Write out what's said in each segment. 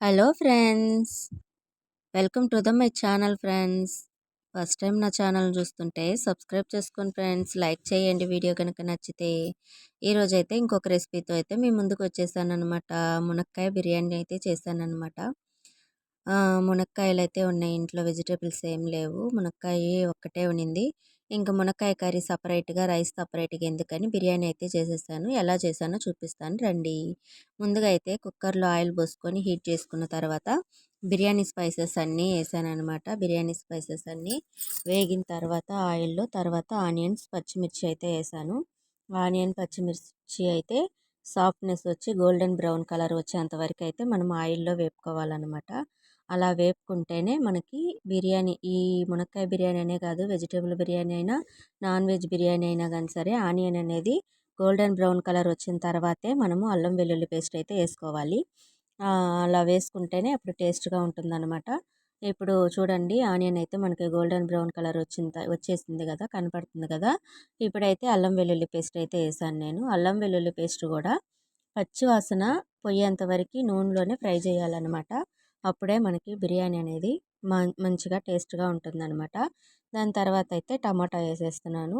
Hello friends. Welcome to the my channel friends. First time నా channel చూస్తుంటే subscribe చేసుకోండి friends. Like చేయండి video కనుక నచ్చితే. ఈరోజు అయితే ఇంకొక రెసిపీతో అయితే మీ ముందుకు వచ్చేసాను అనమాట మునక్కాయ బిర్యానీ అయితే చేశాను అనమాట మునక్కాయలు అయితే ఉన్నాయి. ఇంట్లో వెజిటేబుల్స్ ఏం లేవు. మునక్కాయ ఒక్కటే ఉన్నింది ఇంకా మునక్కాయ కర్రీ సపరేట్గా రైస్ సపరేట్గా ఎందుకని బిర్యానీ అయితే చేసేసాను. ఎలా చేశానో చూపిస్తాను. రండి. ముందుగా అయితే కుక్కర్లో ఆయిల్ పోసుకొని హీట్ చేసుకున్న తర్వాత బిర్యానీ స్పైసెస్ అన్నీ వేసాను అనమాట బిర్యానీ స్పైసెస్ అన్నీ వేగిన తర్వాత ఆయిల్లో తర్వాత ఆనియన్స్ పచ్చిమిర్చి అయితే వేసాను ఆనియన్ పచ్చిమిర్చి అయితే సాఫ్ట్నెస్ వచ్చి గోల్డెన్ బ్రౌన్ కలర్ వచ్చేంత వరకు అయితే మనం ఆయిల్లో వేపుకోవాలన్నమాట. అలా వేపుకుంటేనే మనకి బిర్యానీ ఈ మునక్కాయ బిర్యానీ అనే కాదు వెజిటేబుల్ బిర్యానీ అయినా నాన్ వెజ్ బిర్యానీ అయినా కానీ సరే ఆనియన్ అనేది గోల్డెన్ బ్రౌన్ కలర్ వచ్చిన తర్వాతే మనము అల్లం వెల్లుల్లి పేస్ట్ అయితే వేసుకోవాలి. అలా వేసుకుంటేనే అప్పుడు టేస్ట్గా ఉంటుందన్నమాట. ఇప్పుడు చూడండి ఆనియన్ అయితే మనకి గోల్డెన్ బ్రౌన్ కలర్ వచ్చింది వచ్చేసింది కదా కనపడుతుంది కదా ఇప్పుడైతే అల్లం వెల్లుల్లి పేస్ట్ అయితే వేసాను నేను. అల్లం వెల్లుల్లి పేస్ట్ కూడా పచ్చివాసన పొయ్యేంత వరకు నూనెలోనే ఫ్రై చేయాలన్నమాట. అప్పుడే మనకి బిర్యానీ అనేది మంచిగా టేస్ట్గా ఉంటుందన్నమాట. దాని తర్వాత అయితే టమాటా వేసేస్తున్నాను.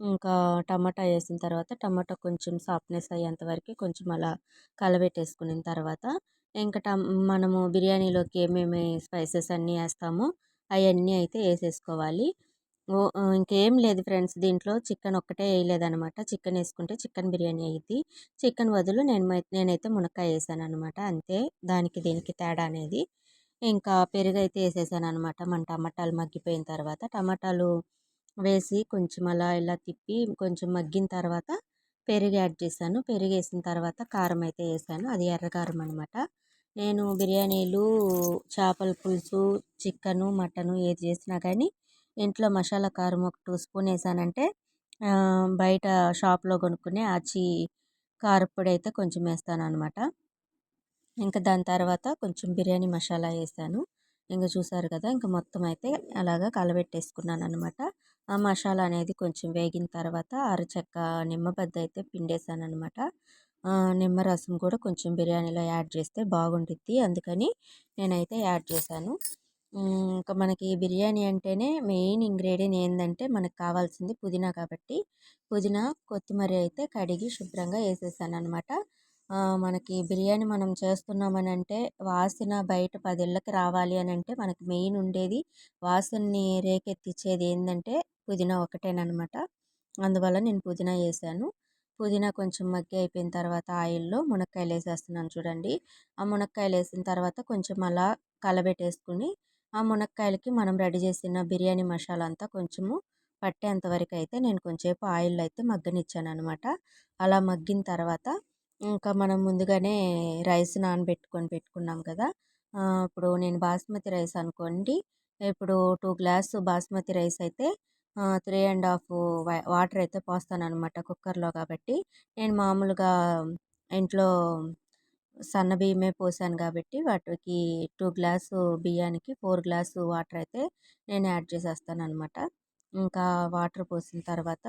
ఇంకా టమాటా వేసిన తర్వాత టమాటా కొంచెం సాఫ్ట్నెస్ అయ్యేంత వరకు కొంచెం అలా కలబెట్టేసుకున్న తర్వాత ఇంకా టమ్ మనము బిర్యానీలోకి ఏమేమి స్పైసెస్ అన్నీ వేస్తామో అవన్నీ అయితే వేసేసుకోవాలి. ఇంకేం లేదు ఫ్రెండ్స్. దీంట్లో చికెన్ ఒక్కటే వేయలేదనమాట చికెన్ వేసుకుంటే చికెన్ బిర్యానీ అయ్యిద్ది చికెన్ బదులు నేను నేనైతే మునక్కాయ వేసాను అనమాట అంతే. దానికి దీనికి తేడా అనేది. ఇంకా పెరుగు అయితే వేసేసాను అనమాట మన టమాటాలు మగ్గిపోయిన తర్వాత టమాటాలు వేసి కొంచెం అలా ఇలా తిప్పి కొంచెం మగ్గిన తర్వాత పెరుగు యాడ్ చేశాను. పెరుగు వేసిన తర్వాత కారం అయితే వేసాను. అది ఎర్రకారం అనమాట నేను బిర్యానీలు చేపల పులుసు చికెను మటను ఏది చేసినా కానీ ఇంట్లో మసాలా కారం ఒక టూ స్పూన్ వేసానంటే బయట షాప్లో కొనుక్కునే ఆచి కారపొడి అయితే కొంచెం వేస్తాను అనమాట ఇంకా దాని తర్వాత కొంచెం బిర్యానీ మసాలా వేసాను. ఇంకా చూసారు కదా ఇంకా మొత్తం అయితే అలాగా కలబెట్టేసుకున్నాను అనమాట ఆ మసాలా అనేది కొంచెం వేగిన తర్వాత అరచెక్క నిమ్మబద్ద అయితే పిండేసాను అనమాట నిమ్మరసం కూడా కొంచెం బిర్యానీలో యాడ్ చేస్తే బాగుంటుంది అందుకని నేనైతే యాడ్ చేశాను. ఇంకా మనకి బిర్యానీ అంటేనే మెయిన్ ఇంగ్రీడియంట్ ఏంటంటే మనకు కావాల్సింది పుదీనా కాబట్టి పుదీనా కొత్తిమీర అయితే కడిగి శుభ్రంగా వేసేసాను అనమాట మనకి బిర్యానీ మనం చేస్తున్నామని అంటే వాసన బయట పదిళ్ళకి రావాలి అని అంటే మనకి మెయిన్ ఉండేది వాసనని రేకెత్తిచ్చేది ఏంటంటే పుదీనా ఒకటేనమాట అందువల్ల నేను పుదీనా వేసాను. పుదీనా కొంచెం మగ్గి అయిపోయిన తర్వాత ఆయిల్లో మునక్కాయలు వేసేస్తున్నాను చూడండి. ఆ మునక్కాయలు వేసిన తర్వాత కొంచెం అలా కలబెట్టేసుకుని ఆ మునక్కాయలకి మనం రెడీ చేసిన బిర్యానీ మసాలా అంతా కొంచెము పట్టేంత వరకు అయితే నేను కొంచెంసేపు ఆయిల్ అయితే మగ్గనిచ్చాను అనమాట అలా మగ్గిన తర్వాత ఇంకా మనం ముందుగానే రైస్ నానబెట్టుకొని పెట్టుకున్నాం కదా. ఇప్పుడు నేను బాస్మతి రైస్ అనుకోండి. ఇప్పుడు టూ గ్లాస్ బాస్మతి రైస్ అయితే త్రీ అండ్ హాఫ్ వాటర్ అయితే పోస్తాను అనమాట కుక్కర్లో కాబట్టి. నేను మామూలుగా ఇంట్లో సన్న బియ్యమే పోసాను కాబట్టి వాటికి టూ గ్లాసు బియ్యానికి ఫోర్ గ్లాసు వాటర్ అయితే నేను యాడ్ చేసేస్తాను అనమాట ఇంకా వాటర్ పోసిన తర్వాత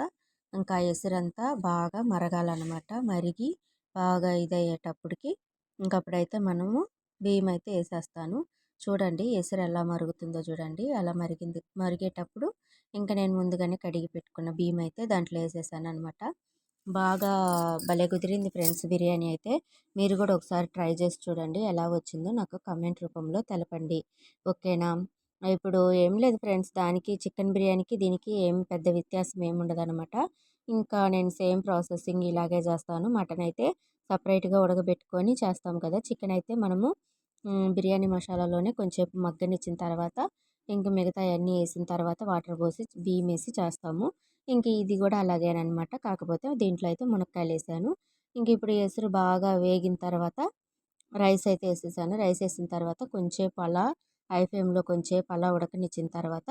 ఇంకా ఎసురంతా బాగా మరగాలన్నమాట. మరిగి బాగా ఇదయ్యేటప్పటికి ఇంకప్పుడైతే మనము బియ్యం అయితే వేసేస్తాను. చూడండి ఎసురు ఎలా మరుగుతుందో చూడండి. అలా మరిగింది మరిగేటప్పుడు ఇంకా నేను ముందుగానే కడిగి పెట్టుకున్న బియ్యం అయితే దాంట్లో వేసేసాను అనమాట బాగా భలే కుదిరింది ఫ్రెండ్స్ బిర్యానీ అయితే. మీరు కూడా ఒకసారి ట్రై చేసి చూడండి. ఎలా వచ్చిందో నాకు కమెంట్ రూపంలో తెలపండి. ఓకేనా? ఇప్పుడు ఏం లేదు ఫ్రెండ్స్. దానికి చికెన్ బిర్యానీకి దీనికి ఏం పెద్ద వ్యత్యాసం ఏమి ఉండదన్నమాట. ఇంకా నేను సేమ్ ప్రాసెసింగ్ ఇలాగే చేస్తాను. మటన్ అయితే సపరేట్గా ఉడకబెట్టుకొని చేస్తాం కదా. చికెన్ అయితే మనము బిర్యానీ మసాలాలోనే కొంచెంసేపు మగ్గనిచ్చిన తర్వాత ఇంకా మిగతా అన్నీ వేసిన తర్వాత వాటర్ పోసి బియ్యం వేసి చేస్తాము. ఇంక ఇది కూడా అలాగేనమాట కాకపోతే దీంట్లో అయితే మునక్కాయలు వేసాను ఇంక ఇప్పుడు ఎసురు బాగా వేగిన తర్వాత రైస్ అయితే వేసేసాను. రైస్ వేసిన తర్వాత కొంచెంసేపు అలా హై ఫ్లేమ్లో కొంచెంసేపు అలా ఉడకనిచ్చిన తర్వాత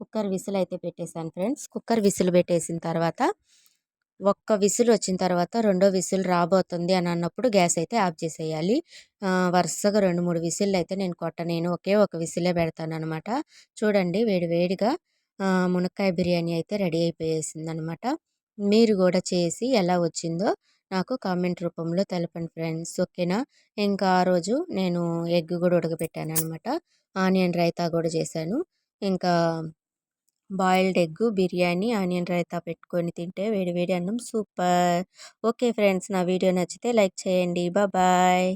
కుక్కర్ విసిల్ అయితే పెట్టేశాను ఫ్రెండ్స్. కుక్కర్ విసిల్ పెట్టేసిన తర్వాత ఒక్క విసిల్ వచ్చిన తర్వాత రెండో విసిల్ రాబోతుంది అని అన్నప్పుడు గ్యాస్ అయితే ఆఫ్ చేసేయాలి. వరుసగా రెండు మూడు విసిల్ అయితే నేను కొట్ట నేను ఒకే ఒక విసిలే పెడతాను అనమాట చూడండి వేడి వేడిగా మునక్కాయ బిర్యానీ అయితే రెడీ అయిపోయేసింది అనమాట మీరు కూడా చేసి ఎలా వచ్చిందో నాకు కామెంట్ రూపంలో తెలపండి ఫ్రెండ్స్ ఓకేనా? ఇంకా ఆ రోజు నేను ఎగ్ కూడా ఉడకబెట్టాను అనమాట ఆనియన్ రైతా కూడా చేశాను. ఇంకా boiled egg biryani onion raita పెట్టుకొని తింటే వేడి వేడి అన్నం సూపర్. ఓకే ఫ్రెండ్స్ నా వీడియో నచ్చితే లైక్ చేయండి. బాయ్.